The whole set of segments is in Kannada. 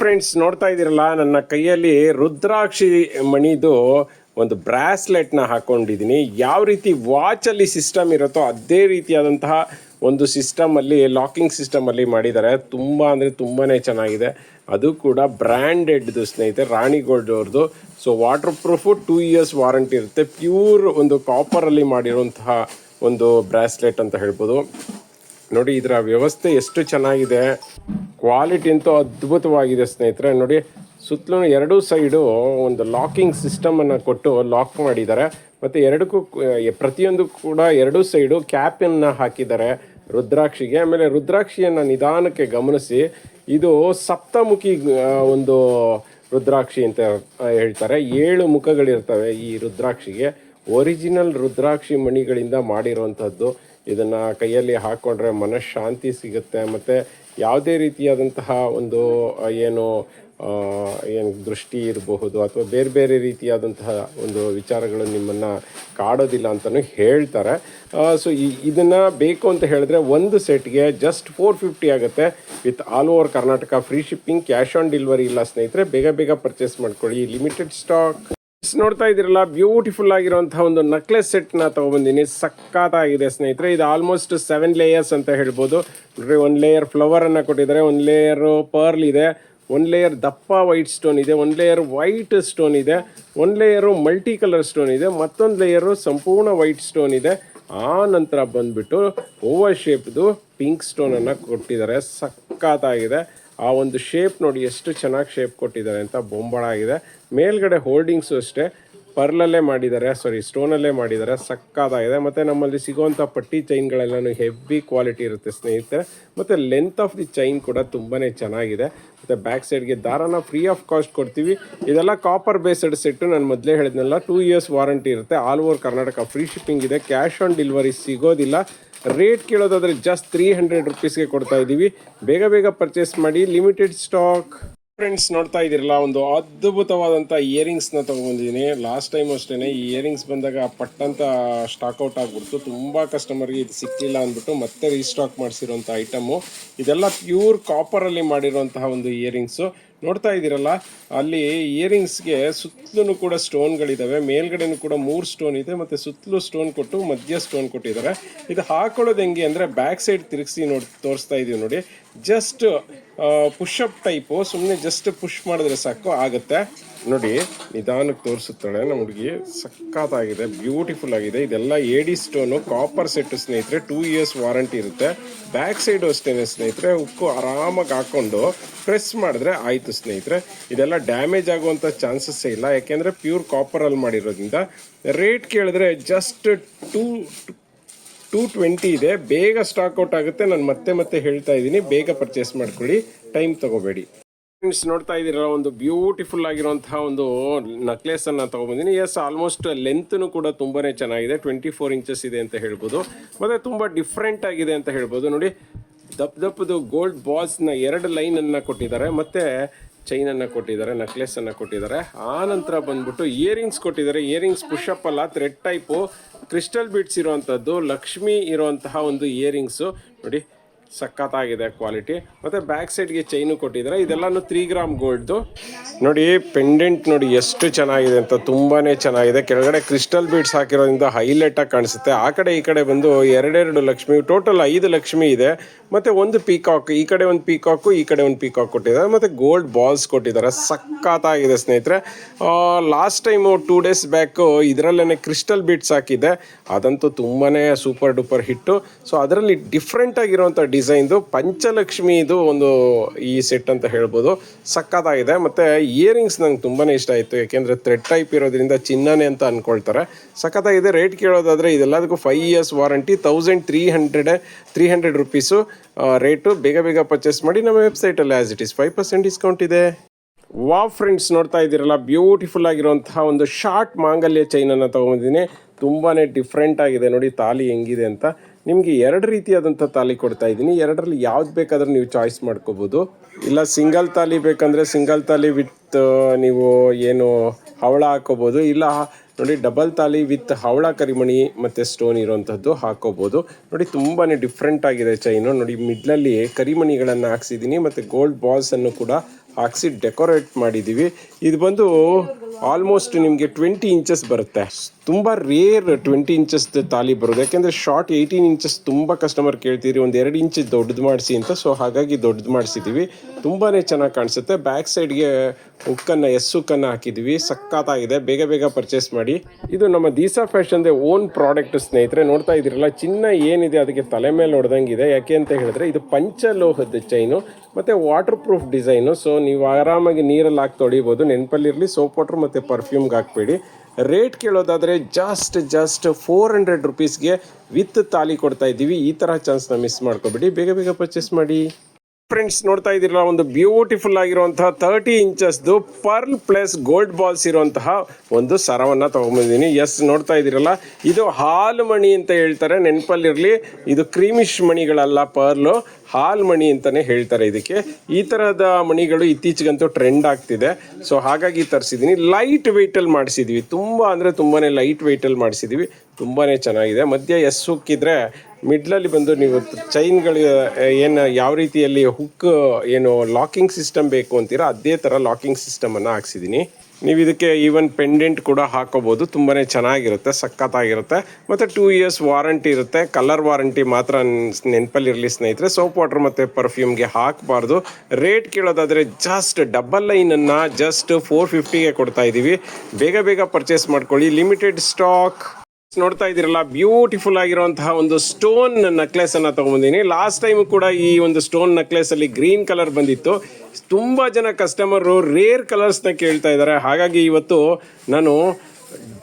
ಫ್ರೆಂಡ್ಸ್ ನೋಡ್ತಾ ಇದ್ದೀರಲ್ಲ, ನನ್ನ ಕೈಯಲ್ಲಿ ರುದ್ರಾಕ್ಷಿ ಮಣಿದು ಒಂದು ಬ್ರಾಸ್ಲೆಟ್ನ ಹಾಕೊಂಡಿದ್ದೀನಿ. ಯಾವ ರೀತಿ ವಾಚಲ್ಲಿ ಸಿಸ್ಟಮ್ ಇರುತ್ತೋ ಅದೇ ರೀತಿಯಾದಂತಹ ಒಂದು ಸಿಸ್ಟಮಲ್ಲಿ ಲಾಕಿಂಗ್ ಸಿಸ್ಟಮಲ್ಲಿ ಮಾಡಿದ್ದಾರೆ. ತುಂಬ ಅಂದರೆ ತುಂಬಾ ಚೆನ್ನಾಗಿದೆ. ಅದು ಕೂಡ ಬ್ರ್ಯಾಂಡೆಡ್ದು ಸ್ನೇಹಿತರೆ ರಾಣಿ ಗೋಲ್ಡ್ ಅವ್ರದ್ದು so water proof two years warranty ಇರುತ್ತೆ. ಪ್ಯೂರ್ ಒಂದು ಕಾಪರಲ್ಲಿ ಮಾಡಿರುವಂತಹ ಒಂದು ಬ್ರಾಸ್ಲೆಟ್ ಅಂತ ಹೇಳ್ಬೋದು. ನೋಡಿ, ಇದರ ವ್ಯವಸ್ಥೆ ಎಷ್ಟು ಚೆನ್ನಾಗಿದೆ. ಕ್ವಾಲಿಟಿ ಅಂತೂ ಅದ್ಭುತವಾಗಿದೆ ಸ್ನೇಹಿತರೆ. ನೋಡಿ, ಸುತ್ತಲೂ ಎರಡೂ ಸೈಡು ಒಂದು ಲಾಕಿಂಗ್ ಸಿಸ್ಟಮನ್ನು ಕೊಟ್ಟು ಲಾಕ್ ಮಾಡಿದ್ದಾರೆ. ಮತ್ತು ಎರಡಕ್ಕೂ ಪ್ರತಿಯೊಂದು ಕೂಡ ಎರಡೂ ಸೈಡು ಕ್ಯಾಪನ್ನು ಹಾಕಿದ್ದಾರೆ ರುದ್ರಾಕ್ಷಿಗೆ. ಆಮೇಲೆ ರುದ್ರಾಕ್ಷಿಯನ್ನು ನಿಧಾನಕ್ಕೆ ಗಮನಿಸಿ, ಇದು ಸಪ್ತಮುಖಿ ಒಂದು ರುದ್ರಾಕ್ಷಿ ಅಂತ ಹೇಳ್ತಾರೆ. ಏಳು ಮುಖಗಳಿರ್ತವೆ ಈ ರುದ್ರಾಕ್ಷಿಗೆ. ಒರಿಜಿನಲ್ ರುದ್ರಾಕ್ಷಿ ಮಣಿಗಳಿಂದ ಮಾಡಿರುವಂಥದ್ದು ಇದನ್ನು ಕೈಯಲ್ಲಿ ಹಾಕೊಂಡ್ರೆ ಮನಃಶಾಂತಿ ಸಿಗುತ್ತೆ. ಮತ್ತೆ ಯಾವುದೇ ರೀತಿಯಾದಂತಹ ಒಂದು ಏನು ಏನು ದೃಷ್ಟಿ ಇರಬಹುದು ಅಥವಾ ಬೇರೆ ಬೇರೆ ರೀತಿಯಾದಂತಹ ಒಂದು ವಿಚಾರಗಳು ನಿಮ್ಮನ್ನು ಕಾಡೋದಿಲ್ಲ ಅಂತಲೂ ಹೇಳ್ತಾರೆ. ಸೊ ಇದನ್ನು ಬೇಕು ಅಂತ ಹೇಳಿದ್ರೆ ಒಂದು ಸೆಟ್ಗೆ ಜಸ್ಟ್ ಫೋರ್ ಫಿಫ್ಟಿ ಆಗುತ್ತೆ. With all over Karnataka free shipping cash on delivery ಇಲ್ಲ ಸ್ನೇಹಿತರೆ, ಬೇಗ ಬೇಗ ಪರ್ಚೇಸ್ ಮಾಡ್ಕೊಳ್ಳಿ. ಲಿಮಿಟೆಡ್ ಸ್ಟಾಕ್ ನೋಡ್ತಾ ಇದ್ದೀರಲ್ಲ ಬ್ಯೂಟಿಫುಲ್ ಆಗಿರುವಂತಹ ಒಂದು ನಕ್ಲೆಸ್ ಸೆಟ್ನ ತಗೊಬಂದಿನಿ. ಸಕ್ಕತ್ತಾಗಿದೆ ಸ್ನೇಹಿತರೆ, ಇದು ಆಲ್ಮೋಸ್ಟ್ ಸೆವೆನ್ ಲೇಯರ್ಸ್ ಅಂತ ಹೇಳ್ಬೋದು. ನೋಡ್ರಿ ಲೇಯರ್ ಫ್ಲವರ್ ಅನ್ನ ಕೊಟ್ಟಿದ್ದಾರೆ ಒನ್ ಲೇಯರ್ ಪರ್ಲ್ ಇದೆ ಒನ್ ಲೇಯರ್ ದಪ್ಪ ವೈಟ್ ಸ್ಟೋನ್ ಇದೆ ಒನ್ ಲೇಯರ್ ವೈಟ್ ಸ್ಟೋನ್ ಇದೆ one layer multi colour stone ಇದೆ, ಮತ್ತೊಂದು ಲೇಯರು ಸಂಪೂರ್ಣ ವೈಟ್ ಸ್ಟೋನ್ ಇದೆ. ಆ ನಂತರ ಬಂದ್ಬಿಟ್ಟು ಓವರ್ ಶೇಪ್ದು ಪಿಂಕ್ ಸ್ಟೋನನ್ನು ಕೊಟ್ಟಿದ್ದಾರೆ. ಸಕ್ಕತ್ತಾಗಿದೆ ಆ ಒಂದು ಶೇಪ್ ನೋಡಿ ಎಷ್ಟು ಚೆನ್ನಾಗಿ ಶೇಪ್ ಕೊಟ್ಟಿದ್ದಾರೆ ಅಂತ ಬೊಂಬಳ ಆಗಿದೆ. ಮೇಲ್ಗಡೆ ಹೋಲ್ಡಿಂಗ್ಸು ಅಷ್ಟೇ. ಪರ್ಲಲ್ಲೇ ಮಾಡಿದ್ದಾರೆ ಸಾರಿ ಸ್ಟೋನಲ್ಲೇ ಮಾಡಿದ್ದಾರೆ. ಸಕ್ಕತ್ತಾಗಿದೆ ಮತ್ತು ನಮ್ಮಲ್ಲಿ ಸಿಗುವಂಥ ಪಟ್ಟಿ ಚೈನ್ಗಳೆಲ್ಲನೂ ಹೆವಿ ಕ್ವಾಲಿಟಿ ಇರುತ್ತೆ ಸ್ನೇಹಿತರೆ. ಮತ್ತು ಲೆಂತ್ ಆಫ್ ದಿ ಚೈನ್ ಕೂಡ ತುಂಬಾ ಚೆನ್ನಾಗಿದೆ. ಮತ್ತು ಬ್ಯಾಕ್ ಸೈಡ್ಗೆ ದಾರನ ಫ್ರೀ ಆಫ್ ಕಾಸ್ಟ್ ಕೊಡ್ತೀವಿ. ಇದೆಲ್ಲ ಕಾಪರ್ ಬೇಸ್ಡ್ ಸೆಟ್ಟು ನಾನು ಮೊದಲೇ ಹೇಳಿದ್ನಲ್ಲ ಟೂ ಇಯರ್ಸ್ ವಾರಂಟಿ ಇರುತ್ತೆ. All over Karnataka free shipping ಇದೆ. ಕ್ಯಾಶ್ ಆನ್ ಡೆಲಿವರಿ ಸಿಗೋದಿಲ್ಲ. ರೇಟ್ ಕೇಳೋದಾದ್ರೆ ಜಸ್ಟ್ ತ್ರೀ ಹಂಡ್ರೆಡ್ ರುಪೀಸ್ಗೆ ಕೊಡ್ತಾ ಇದ್ದೀವಿ. ಬೇಗ ಬೇಗ ಪರ್ಚೇಸ್ ಮಾಡಿ ಲಿಮಿಟೆಡ್ ಸ್ಟಾಕ್ ಫ್ರೆಂಡ್ಸ್ ನೋಡ್ತಾ ಇದ್ದೀರಲ್ಲ, ಒಂದು ಅದ್ಭುತವಾದಂಥ ಇಯರಿಂಗ್ಸ್ನ ತೊಗೊಬಂದಿದ್ದೀನಿ. ಲಾಸ್ಟ್ ಟೈಮ್ ಅಷ್ಟೇ ಈ ಇಯರಿಂಗ್ಸ್ ಬಂದಾಗ ಪಟ್ಟಂತ ಸ್ಟಾಕ್ ಔಟ್ ಆಗ್ಬಿಡ್ತು. ತುಂಬ ಕಸ್ಟಮರ್ಗೆ ಇದು ಸಿಕ್ಕಿಲ್ಲ ಅಂದ್ಬಿಟ್ಟು ಮತ್ತೆ ರೀಸ್ಟಾಕ್ ಮಾಡಿಸಿರುವಂಥ ಐಟಮು ಇದೆಲ್ಲ ಪ್ಯೂರ್ ಕಾಪರಲ್ಲಿ ಮಾಡಿರುವಂತಹ ಒಂದು ಇಯರಿಂಗ್ಸು ನೋಡ್ತಾ ಇದ್ದೀರಲ್ಲ, ಅಲ್ಲಿ ಇಯರಿಂಗ್ಸ್ಗೆ ಸುತ್ತಲೂ ಕೂಡ ಸ್ಟೋನ್ಗಳಿದ್ದಾವೆ ಮೇಲ್ಗಡೆನೂ ಕೂಡ ಮೂರು ಸ್ಟೋನ್ ಇದೆ, ಮತ್ತು ಸುತ್ತಲೂ ಸ್ಟೋನ್ ಕೊಟ್ಟು ಮಧ್ಯ ಸ್ಟೋನ್ ಕೊಟ್ಟಿದ್ದಾರೆ. ಇದು ಹಾಕೊಳ್ಳೋದು ಹೆಂಗೆ ಅಂದರೆ ಬ್ಯಾಕ್ ಸೈಡ್ ತಿರುಗಿಸಿ ನೋಡಿ, ತೋರಿಸ್ತಾ ಇದೀವಿ ನೋಡಿ. ಜಸ್ಟ್ ಪುಷಪ್ ಟೈಪು ಸುಮ್ಮನೆ ಜಸ್ಟ್ ಪುಷ್ ಮಾಡಿದ್ರೆ ಸಾಕು, ಆಗುತ್ತೆ. ನೋಡಿ, ನಿಧಾನಕ್ಕೆ ತೋರಿಸುತ್ತಾಳೆ. ನಮ್ಮ ಹುಡುಗಿ ಸಖತ್ತಾಗಿದೆ ಬ್ಯೂಟಿಫುಲ್ ಆಗಿದೆ. ಇದೆಲ್ಲ ಎಡಿ ಸ್ಟೋನು ಕಾಪರ್ ಸೆಟ್ ಸ್ನೇಹಿತರೆ ಟೂ ಇಯರ್ಸ್ ವಾರಂಟಿ ಇರುತ್ತೆ. ಬ್ಯಾಕ್ ಸೈಡು ಅಷ್ಟೇ ಸ್ನೇಹಿತರೆ, ಉಕ್ಕು ಆರಾಮಾಗಿ ಹಾಕೊಂಡು ಪ್ರೆಸ್ ಮಾಡಿದ್ರೆ ಆಯಿತು ಸ್ನೇಹಿತರೆ. ಇದೆಲ್ಲ ಡ್ಯಾಮೇಜ್ ಆಗುವಂಥ ಚಾನ್ಸಸ್ಸೇ ಇಲ್ಲ. ಯಾಕೆಂದರೆ ಪ್ಯೂರ್ ಕಾಪರಲ್ಲಿ ಮಾಡಿರೋದ್ರಿಂದ ರೇಟ್ ಕೇಳಿದ್ರೆ ಜಸ್ಟ್ ಟೂ ಟೂ ಟ್ವೆಂಟಿ ಇದೆ. ಬೇಗ ಸ್ಟಾಕ್ ಔಟ್ ಆಗುತ್ತೆ. ನಾನು ಮತ್ತೆ ಮತ್ತೆ ಹೇಳ್ತಾ ಇದ್ದೀನಿ. ಬೇಗ ಪರ್ಚೇಸ್ ಮಾಡ್ಕೊಳ್ಳಿ. ಟೈಮ್ ತಗೋಬೇಡಿ. ಫ್ರೆಂಡ್ಸ್ ನೋಡ್ತಾ ಇದ್ದೀರಲ್ಲ, ಒಂದು ಬ್ಯೂಟಿಫುಲ್ ಆಗಿರುವಂತಹ ಒಂದು ನಕ್ಲೆಸ್ ಅನ್ನ ತಗೊಂಡ್ಬಂದಿನಿ ಎಸ್ ಆಲ್ಮೋಸ್ಟ್ ಲೆಂತ್ನು ಕೂಡ ತುಂಬಾನೇ ಚೆನ್ನಾಗಿದೆ. ಟ್ವೆಂಟಿ ಫೋರ್ ಇಂಚಸ್ ಇದೆ ಅಂತ ಹೇಳ್ಬೋದು. ಮತ್ತೆ ತುಂಬಾ ಡಿಫ್ರೆಂಟ್ ಆಗಿದೆ ಅಂತ ಹೇಳ್ಬೋದು. ನೋಡಿ, ದಪ್ಪ ದಪ್ಪದು ಗೋಲ್ಡ್ ಬಾಲ್ಸ್ನ ಎರಡು ಲೈನ್ ಅನ್ನ ಕೊಟ್ಟಿದ್ದಾರೆ. ಮತ್ತೆ ಚೈನ್ ಅನ್ನ ಕೊಟ್ಟಿದ್ದಾರೆ ನೆಕ್ಲೆಸನ್ನು ಕೊಟ್ಟಿದ್ದಾರೆ. ಆ ನಂತರ ಬಂದ್ಬಿಟ್ಟು ಇಯರಿಂಗ್ಸ್ ಕೊಟ್ಟಿದ್ದಾರೆ. ಇಯರಿಂಗ್ಸ್ ಪುಷಪ್ ಅಲ್ಲ ಥ್ರೆಡ್ ಟೈಪು ಕ್ರಿಸ್ಟಲ್ ಬೀಟ್ಸ್ ಇರುವಂಥದ್ದು ಲಕ್ಷ್ಮಿ ಇರುವಂತಹ ಒಂದು ಇಯರಿಂಗ್ಸು ನೋಡಿ ಸಖತ್ತಾಗಿದೆ ಕ್ವಾಲಿಟಿ. ಮತ್ತು ಬ್ಯಾಕ್ ಸೈಡ್ಗೆ ಚೈನು ಕೊಟ್ಟಿದ್ದಾರೆ. ಇದೆಲ್ಲಾನು ತ್ರೀ ಗ್ರಾಮ್ ಗೋಲ್ಡ್ದು ನೋಡಿ ಪೆಂಡೆಂಟ್ ನೋಡಿ ಎಷ್ಟು ಚೆನ್ನಾಗಿದೆ ಅಂತ ತುಂಬಾ ಚೆನ್ನಾಗಿದೆ. ಕೆಳಗಡೆ ಕ್ರಿಸ್ಟಲ್ ಬೀಡ್ಸ್ ಹಾಕಿರೋದ್ರಿಂದ ಹೈಲೈಟಾಗಿ ಕಾಣಿಸುತ್ತೆ. ಆ ಕಡೆ ಈ ಕಡೆ ಬಂದು ಎರಡೆರಡು ಲಕ್ಷ್ಮಿ ಟೋಟಲ್ ಐದು ಲಕ್ಷ್ಮಿ ಇದೆ. ಮತ್ತು ಒಂದು ಪೀಕಾಕ್ ಈ ಕಡೆ ಒಂದು ಪೀಕಾಕು ಈ ಕಡೆ ಒಂದು ಪೀಕಾಕ್ ಕೊಟ್ಟಿದ್ದಾರೆ. ಮತ್ತು ಗೋಲ್ಡ್ ಬಾಲ್ಸ್ ಕೊಟ್ಟಿದ್ದಾರೆ. ಸಖತ್ತಾಗಿದೆ ಸ್ನೇಹಿತರೆ. Last time two days back ಇದರಲ್ಲೇ ಕ್ರಿಸ್ಟಲ್ ಬೀಟ್ಸ್ ಹಾಕಿದೆ ಅದಂತೂ ತುಂಬಾ ಸೂಪರ್ ಡೂಪರ್ ಹಿಟ್ಟು. ಸೊ ಅದರಲ್ಲಿ ಡಿಫ್ರೆಂಟ್ ಆಗಿರುವಂಥ ಡಿಸೈನ್ದು ಪಂಚಲಕ್ಷ್ಮಿದು ಒಂದು ಈ ಸೆಟ್ ಅಂತ ಹೇಳ್ಬೋದು. ಸಕ್ಕತ್ತಾಗಿದೆ. ಮತ್ತು ಇಯರಿಂಗ್ಸ್ ನಂಗೆ ತುಂಬಾ ಇಷ್ಟ ಆಯಿತು. ಯಾಕೆಂದರೆ ಥ್ರೆಡ್ ಟೈಪ್ ಇರೋದ್ರಿಂದ ಚಿನ್ನನೇ ಅಂತ ಅಂದ್ಕೊಳ್ತಾರೆ ಸಖತ್ತಾಗಿದೆ ರೇಟ್ ಕೇಳೋದಾದರೆ ಇದೆಲ್ಲದಕ್ಕೂ five years warranty thousand three hundred three hundred rupees rate ಬೇಗ ಬೇಗ ಪರ್ಚೇಸ್ ಮಾಡಿ ನಮ್ಮ ವೆಬ್ಸೈಟಲ್ಲಿ as it is five percent discount ಇದೆ. ವಾ ಫ್ರೆಂಡ್ಸ್ ನೋಡ್ತಾ ಇದ್ದೀರಲ್ಲ? ಬ್ಯೂಟಿಫುಲ್ ಆಗಿರುವಂತಹ ಒಂದು ಶಾರ್ಟ್ ಮಾಂಗಲ್ಯ ಚೈನನ್ನು ತೊಗೊಂಡಿದ್ದೀನಿ. ತುಂಬಾ ಡಿಫ್ರೆಂಟ್ ಆಗಿದೆ. ನೋಡಿ ತಾಲಿ ಹೆಂಗಿದೆ ಅಂತ. ನಿಮಗೆ ಎರಡು ರೀತಿಯಾದಂಥ ತಾಲಿ ಕೊಡ್ತಾ ಇದ್ದೀನಿ. ಎರಡರಲ್ಲಿ ಯಾವ್ದು ಬೇಕಾದ್ರೂ ನೀವು ಚಾಯ್ಸ್ ಮಾಡ್ಕೋಬೋದು. ಇಲ್ಲ ಸಿಂಗಲ್ ತಾಲಿ ಬೇಕಂದರೆ ಸಿಂಗಲ್ ತಾಲಿ ವಿತ್ ನೀವು ಏನು ಹವಳ ಹಾಕೋಬೋದು. ಇಲ್ಲ, ನೋಡಿ ಡಬಲ್ ತಾಲಿ ವಿತ್ ಹವಳ ಕರಿಮಣಿ ಮತ್ತು ಸ್ಟೋನ್ ಇರೋವಂಥದ್ದು ಹಾಕೋಬೋದು. ನೋಡಿ ತುಂಬಾ ಡಿಫ್ರೆಂಟ್ ಆಗಿದೆ ಚೈನು ನೋಡಿ ಮಿಡ್ಲಲ್ಲಿ ಕರಿಮಣಿಗಳನ್ನು ಹಾಕ್ಸಿದ್ದೀನಿ. ಮತ್ತು ಗೋಲ್ಡ್ ಬಾಲ್ಸನ್ನು ಕೂಡ ಹಾಕ್ಸಿ ಡೆಕೋರೇಟ್ ಮಾಡಿದ್ದೀವಿ ಇದು ಬಂದು ಆಲ್ಮೋಸ್ಟ್ ನಿಮಗೆ ಟ್ವೆಂಟಿ ಇಂಚಸ್ ಬರುತ್ತೆ. ತುಂಬ ರೇರ್ ಟ್ವೆಂಟಿ ಇಂಚಸ್ ತಾಲಿ ಬರೋದು. ಯಾಕೆಂದರೆ ಶಾರ್ಟ್ ಏಯ್ಟೀನ್ ಇಂಚಸ್ ತುಂಬ ಕಸ್ಟಮರ್ ಕೇಳ್ತೀರಿ ಒಂದು ಎರಡು ಇಂಚ್ ದೊಡ್ಡದು ಮಾಡಿಸಿ ಅಂತ. ಸೊ ಹಾಗಾಗಿ ದೊಡ್ಡದು ಮಾಡಿಸಿದ್ದೀವಿ ತುಂಬಾ ಚೆನ್ನಾಗಿ ಕಾಣಿಸುತ್ತೆ. ಬ್ಯಾಕ್ ಸೈಡ್ಗೆ ಉಕ್ಕನ್ನು ಎಸ್ ಹುಕ್ಕನ್ನು ಹಾಕಿದ್ದೀವಿ ಸಖತ್ತಾಗಿದೆ. ಬೇಗ ಬೇಗ ಪರ್ಚೇಸ್ ಮಾಡಿ. ಇದು ನಮ್ಮ ದೀಸಾ ಫ್ಯಾಷನ್ದೇ ಓನ್ ಪ್ರಾಡಕ್ಟ್ ಸ್ನೇಹಿತರೆ. ನೋಡ್ತಾ ಇದ್ದೀರಲ್ಲ, ಚಿನ್ನ ಏನಿದೆ ಅದಕ್ಕೆ ತಲೆ ಮೇಲೆ ಹೊಡೆದಂಗಿದೆ. ಯಾಕೆ ಅಂತ ಹೇಳಿದ್ರೆ, ಇದು ಪಂಚಲೋಹದ ಚೈನು ಮತ್ತು ವಾಟರ್ ಪ್ರೂಫ್ ಡಿಸೈನು ಸೊ ನೀವು ಆರಾಮಾಗಿ ನೀರಲ್ಲಿ ಹಾಕಿ ತೊಳಿಬೋದು ನೆನಪಲ್ಲಿರಲಿ ಸೋಪ್ ವಾಟ್ರ್ ಮತ್ತು ಪರ್ಫ್ಯೂಮ್ಗೆ ಹಾಕ್ಬೇಡಿ. ರೇಟ್ ಕೇಳೋದಾದರೆ ಜಸ್ಟ್ ಜಸ್ಟ್ ಫೋರ್ ಹಂಡ್ರೆಡ್ ರುಪೀಸ್ಗೆ ವಿತ್ ತಾಲಿ ಕೊಡ್ತಾ ಇದ್ದೀವಿ. ಈ ಥರ ಚಾನ್ಸ್ನ ಮಿಸ್ ಮಾಡ್ಕೊಬೇಡಿ. ಬೇಗ ಬೇಗ ಪರ್ಚೇಸ್ ಮಾಡಿ. ಫ್ರೆಂಡ್ಸ್ ನೋಡ್ತಾ ಇದ್ದೀರಲ್ಲ, ಒಂದು ಬ್ಯೂಟಿಫುಲ್ ಆಗಿರುವಂತಹ ತರ್ಟಿ ಇಂಚಸ್ದು ಪರ್ಲ್ ಪ್ಲಸ್ ಗೋಲ್ಡ್ ಬಾಲ್ಸ್ ಇರುವಂತಹ ಒಂದು ಸರವನ್ನು ತೊಗೊಂಬಂದಿದ್ದೀನಿ. ಎಸ್ ನೋಡ್ತಾ ಇದ್ದೀರಲ್ಲ, ಇದು ಹಾಲು ಮಣಿ ಅಂತ ಹೇಳ್ತಾರೆ, ನೆನಪಲ್ಲಿರಲಿ. ಇದು ಕ್ರೀಮಿಶ್ ಮಣಿಗಳಲ್ಲ ಪರ್ಲು ಹಾಲ್ ಮಣಿ ಅಂತಲೇ ಹೇಳ್ತಾರೆ ಇದಕ್ಕೆ. ಈ ಥರದ ಮಣಿಗಳು ಇತ್ತೀಚೆಗಂತೂ ಟ್ರೆಂಡ್ ಆಗ್ತಿದೆ. ಸೊ ಹಾಗಾಗಿ ತರಿಸಿದ್ದೀನಿ. ಲೈಟ್ ವೆಯ್ಟಲ್ಲಿ ಮಾಡಿಸಿದ್ವಿ. ತುಂಬ ಅಂದರೆ ತುಂಬಾ ಲೈಟ್ ವೆಯ್ಟಲ್ಲಿ ಮಾಡಿಸಿದ್ವಿ. ತುಂಬಾ ಚೆನ್ನಾಗಿದೆ. ಮಧ್ಯ ಎಸ್ ಹುಕ್ಕಿದ್ರೆ ಮಿಡ್ಲಲ್ಲಿ ಬಂದು ನೀವು ಚೈನ್ಗಳು ಏನು ಯಾವ ರೀತಿಯಲ್ಲಿ ಹುಕ್ ಏನು ಲಾಕಿಂಗ್ ಸಿಸ್ಟಮ್ ಬೇಕು ಅಂತೀರಾ, ಅದೇ ಥರ ಲಾಕಿಂಗ್ ಸಿಸ್ಟಮನ್ನು ಹಾಕ್ಸಿದ್ದೀನಿ ನೀವು ಇದಕ್ಕೆ ಈವನ್ ಪೆಂಡೆಂಟ್ ಕೂಡ ಹಾಕೋಬೋದು. ತುಂಬಾ ಚೆನ್ನಾಗಿರುತ್ತೆ, ಸಖತ್ತಾಗಿರುತ್ತೆ. ಮತ್ತು ಟೂ ಇಯರ್ಸ್ ವಾರಂಟಿ ಇರುತ್ತೆ. ಕಲರ್ ವಾರಂಟಿ ಮಾತ್ರ ನೆನಪಲ್ಲಿರಲಿ ಸ್ನೇಹಿತರೆ. ಸೋಪ್ ವಾಟರ್ ಮತ್ತು ಪರ್ಫ್ಯೂಮ್ಗೆ ಹಾಕಬಾರ್ದು. ರೇಟ್ ಕೇಳೋದಾದರೆ ಜಸ್ಟ್ ಡಬಲ್ ಲೈನನ್ನು ಜಸ್ಟ್ ಫೋರ್ ಫಿಫ್ಟಿಗೆ ಕೊಡ್ತಾ ಇದ್ದೀವಿ ಬೇಗ ಬೇಗ ಪರ್ಚೇಸ್ ಮಾಡ್ಕೊಳ್ಳಿ. ಲಿಮಿಟೆಡ್ ಸ್ಟಾಕ್ ನೋಡ್ತಾ ಇದ್ದೀರಲ್ಲ ಬ್ಯೂಟಿಫುಲ್ ಆಗಿರುವಂತಹ ಒಂದು ಸ್ಟೋನ್ ನೆಕ್ಲೆಸ್ ಅನ್ನ ತಗೊಂಡಿದ್ದೀನಿ ಲಾಸ್ಟ್ ಟೈಮ್ ಕೂಡ ಈ ಒಂದು ಸ್ಟೋನ್ ನೆಕ್ಲೆಸ್ ಅಲ್ಲಿ ಗ್ರೀನ್ ಕಲರ್ ಬಂದಿತ್ತು. ತುಂಬಾ ಜನ ಕಸ್ಟಮರು ರೇರ್ ಕಲರ್ಸ್ನ ಕೇಳ್ತಾ ಇದ್ದಾರೆ. ಹಾಗಾಗಿ ಇವತ್ತು ನಾನು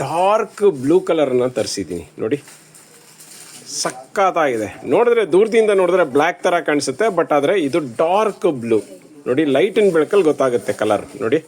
ಡಾರ್ಕ್ ಬ್ಲೂ ಕಲರ್ನ ತರಿಸಿದ್ದೀನಿ. ನೋಡಿ ಸಕ್ಕತ್ತಾಗಿದೆ ನೋಡಿದ್ರೆ ದೂರದಿಂದ ನೋಡಿದ್ರೆ ಬ್ಲ್ಯಾಕ್ ತರ ಕಾಣಿಸುತ್ತೆ ಬಟ್ ಆದರೆ ಇದು ಡಾರ್ಕ್ ಬ್ಲೂ ನೋಡಿ ಲೈಟಿನ ಬೆಳಕಲ್ಲಿ ಗೊತ್ತಾಗುತ್ತೆ ಕಲರ್ ನೋಡಿ.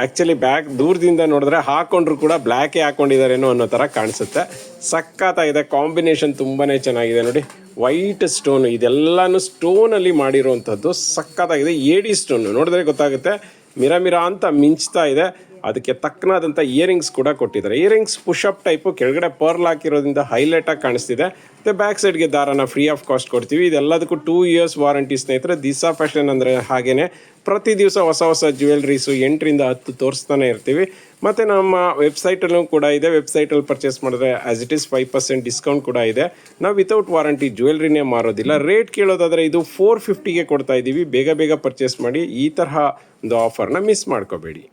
ಆ್ಯಕ್ಚುಲಿ ಬ್ಯಾಕ್ ದೂರದಿಂದ ನೋಡಿದ್ರೆ ಹಾಕೊಂಡ್ರು ಕೂಡ ಬ್ಲ್ಯಾಕೇ ಹಾಕೊಂಡಿದ್ದಾರೇನೋ ಅನ್ನೋ ಥರ ಕಾಣಿಸುತ್ತೆ. ಸಖತ್ತಾಗಿದೆ ಕಾಂಬಿನೇಷನ್ ತುಂಬಾ ಚೆನ್ನಾಗಿದೆ ನೋಡಿ. ವೈಟ್ ಸ್ಟೋನ್ ಇದೆಲ್ಲಾನು ಸ್ಟೋನಲ್ಲಿ ಮಾಡಿರುವಂಥದ್ದು ಸಖತ್ತಾಗಿದೆ ಏಡಿ ಸ್ಟೋನ್ ನೋಡಿದ್ರೆ ಗೊತ್ತಾಗುತ್ತೆ. ಮಿರ ಮಿರ ಅಂತ ಮಿಂಚ್ತಾ ಇದೆ. ಅದಕ್ಕೆ ತಕ್ಕನಾದಂಥ ಇಯರಿಂಗ್ಸ್ ಕೂಡ ಕೊಟ್ಟಿದ್ದಾರೆ. ಇಯರಿಂಗ್ಸ್ ಪುಷಪ್ ಟೈಪು ಕೆಳಗಡೆ ಪರ್ಲ್ ಹಾಕಿರೋದ್ರಿಂದ ಹೈಲೈಟಾಗಿ ಕಾಣಿಸ್ತಿದೆ. ಮತ್ತು ಬ್ಯಾಕ್ ಸೈಡ್ಗೆ ದಾರನ ಫ್ರೀ ಆಫ್ ಕಾಸ್ಟ್ ಕೊಡ್ತೀವಿ. ಇದೆಲ್ಲದಕ್ಕೂ ಟೂ ಇಯರ್ಸ್ ವಾರಂಟಿ ಸ್ನೇಹಿತರೆ, ದಿಸಾ ಫ್ಯಾಷನ್ ಅಂದರೆ ಹಾಗೇನೆ ಪ್ರತಿ ದಿವಸ ಹೊಸ ಹೊಸ ಜ್ಯುವೆಲ್ರೀಸು ಎಂಟರಿಂದ ಹತ್ತು ತೋರಿಸ್ತಾನೆ ಇರ್ತೀವಿ. ಮತ್ತು ನಮ್ಮ ವೆಬ್ಸೈಟಲ್ಲೂ ಕೂಡ ಇದೆ. ವೆಬ್ಸೈಟಲ್ಲಿ ಪರ್ಚೇಸ್ ಮಾಡಿದ್ರೆ as it is five percent discount ಕೂಡ ಇದೆ. ನಾವು ವಿತೌಟ್ ವಾರಂಟಿ ಜ್ಯುವೆಲ್ರಿನೇ ಮಾರೋದಿಲ್ಲ. ರೇಟ್ ಕೇಳೋದಾದರೆ ಇದು ಫೋರ್ ಫಿಫ್ಟಿಗೆ ಕೊಡ್ತಾ ಇದ್ದೀವಿ ಬೇಗ ಬೇಗ ಪರ್ಚೇಸ್ ಮಾಡಿ ಈ ತರಹ ಒಂದು ಆಫರ್ನ ಮಿಸ್ ಮಾಡ್ಕೋಬೇಡಿ.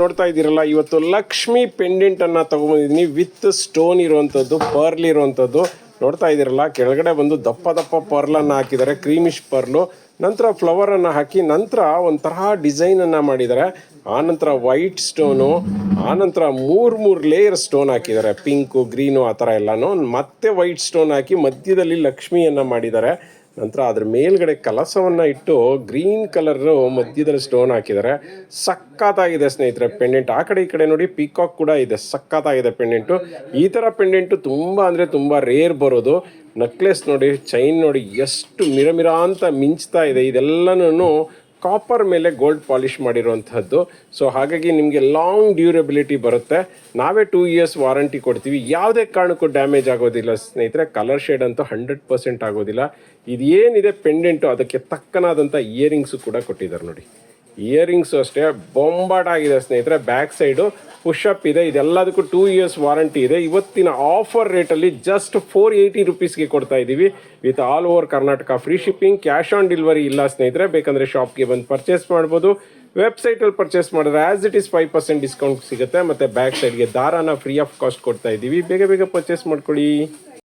ನೋಡ್ತಾ ಇದ್ದೀರಲ್ಲ, ಇವತ್ತು ಲಕ್ಷ್ಮಿ ಪೆಂಡೆಂಟ್ ಅನ್ನ ತಗೊಂಬಂದಿದ್ದೀನಿ. ವಿತ್ ಸ್ಟೋನ್ ಇರುವಂತದ್ದು ಪರ್ಲ್ ಇರುವಂತದ್ದು. ನೋಡ್ತಾ ಇದ್ದೀರಲ್ಲ, ಕೆಳಗಡೆ ಬಂದು ದಪ್ಪ ದಪ್ಪ ಪರ್ಲ್ ಅನ್ನ ಹಾಕಿದ್ದಾರೆ ಕ್ರೀಮಿಶ್ ಪರ್ಲು ನಂತರ ಫ್ಲವರ್ ಅನ್ನ ಹಾಕಿ, ನಂತರ ಒಂಥರ ಡಿಸೈನನ್ನು ಮಾಡಿದ್ದಾರೆ. ಆನಂತರ ವೈಟ್ ಸ್ಟೋನು ಆನಂತರ ಮೂರು ಮೂರು ಲೇಯರ್ ಸ್ಟೋನ್ ಹಾಕಿದ್ದಾರೆ. ಪಿಂಕು ಗ್ರೀನು ಆ ಥರ ಎಲ್ಲನೂ. ಮತ್ತೆ ವೈಟ್ ಸ್ಟೋನ್ ಹಾಕಿ ಮಧ್ಯದಲ್ಲಿ ಲಕ್ಷ್ಮಿಯನ್ನು ಮಾಡಿದ್ದಾರೆ. ನಂತರ ಅದ್ರ ಮೇಲ್ಗಡೆ ಕಲಸವನ್ನು ಇಟ್ಟು ಗ್ರೀನ್ ಕಲರ್ ಮಧ್ಯದಲ್ಲಿ ಸ್ಟೋನ್ ಹಾಕಿದ್ದಾರೆ. ಸಕ್ಕತ್ತಾಗಿದೆ ಸ್ನೇಹಿತರೆ, ಪೆಂಡೆಂಟ್. ಆ ಕಡೆ ಈ ಕಡೆ ನೋಡಿ ಪಿಕಾಕ್ ಕೂಡ ಇದೆ ಸಕ್ಕತ್ತಾಗಿದೆ ಪೆಂಡೆಂಟು. ಈ ಥರ ಪೆಂಡೆಂಟು ತುಂಬ ಅಂದರೆ ತುಂಬ ರೇರ್ ಬರೋದು. ನೆಕ್ಲೆಸ್ ನೋಡಿ, ಚೈನ್ ನೋಡಿ ಎಷ್ಟು ಮಿರ ಮಿರ ಅಂತ ಮಿಂಚ್ತಾ ಇದೆ. ಇದೆಲ್ಲನೂ ಕಾಪರ್ ಮೇಲೆ ಗೋಲ್ಡ್ ಪಾಲಿಷ್ ಮಾಡಿರುವಂಥದ್ದು ಸೊ ಹಾಗಾಗಿ ನಿಮಗೆ ಲಾಂಗ್ ಡ್ಯೂರಬಿಲಿಟಿ ಬರುತ್ತೆ. ನಾವೇ ಟೂ ಇಯರ್ಸ್ ವಾರಂಟಿ ಕೊಡ್ತೀವಿ. ಯಾವುದೇ ಕಾರಣಕ್ಕೂ ಡ್ಯಾಮೇಜ್ ಆಗೋದಿಲ್ಲ ಸ್ನೇಹಿತರೆ. ಕಲರ್ ಶೇಡ್ ಅಂತೂ ಹಂಡ್ರೆಡ್ ಪರ್ಸೆಂಟ್ ಆಗೋದಿಲ್ಲ. ಇದೇನಿದೆ ಪೆಂಡೆಂಟು ಅದಕ್ಕೆ ತಕ್ಕನಾದಂಥ ಇಯರಿಂಗ್ಸು ಕೂಡ ಕೊಟ್ಟಿದ್ದಾರೆ ನೋಡಿ. ಇಯರಿಂಗ್ಸು ಅಷ್ಟೇ ಬೊಂಬಾಟಾಗಿದೆ ಸ್ನೇಹಿತರೆ, ಬ್ಯಾಕ್ ಸೈಡು ಪುಷಪ್ ಇದೆ, ಇದೆಲ್ಲದಕ್ಕೂ ಟೂ ಇಯರ್ಸ್ ವಾರಂಟಿ ಇದೆ. ಇವತ್ತಿನ ಆಫರ್ ರೇಟಲ್ಲಿ ಜಸ್ಟ್ ಫೋರ್ ಏಯ್ಟಿ ರುಪೀಸ್ಗೆ ಕೊಡ್ತಾ ಇದ್ದೀವಿ with all over Karnataka free shipping cash on delivery ಇಲ್ಲ ಸ್ನೇಹಿತರೆ. ಬೇಕಂದರೆ ಶಾಪ್ಗೆ ಬಂದು ಪರ್ಚೇಸ್ ಮಾಡ್ಬೋದು. ವೆಬ್ಸೈಟಲ್ಲಿ ಪರ್ಚೇಸ್ ಮಾಡಿದ್ರೆ as it is five percent discount ಸಿಗುತ್ತೆ. ಮತ್ತು ಬ್ಯಾಕ್ ಸೈಡ್ಗೆ ದಾರಾನ ಫ್ರೀ ಆಫ್ ಕಾಸ್ಟ್ ಕೊಡ್ತಾ ಇದ್ದೀವಿ ಬೇಗ ಬೇಗ ಪರ್ಚೇಸ್ ಮಾಡ್ಕೊಳ್ಳಿ.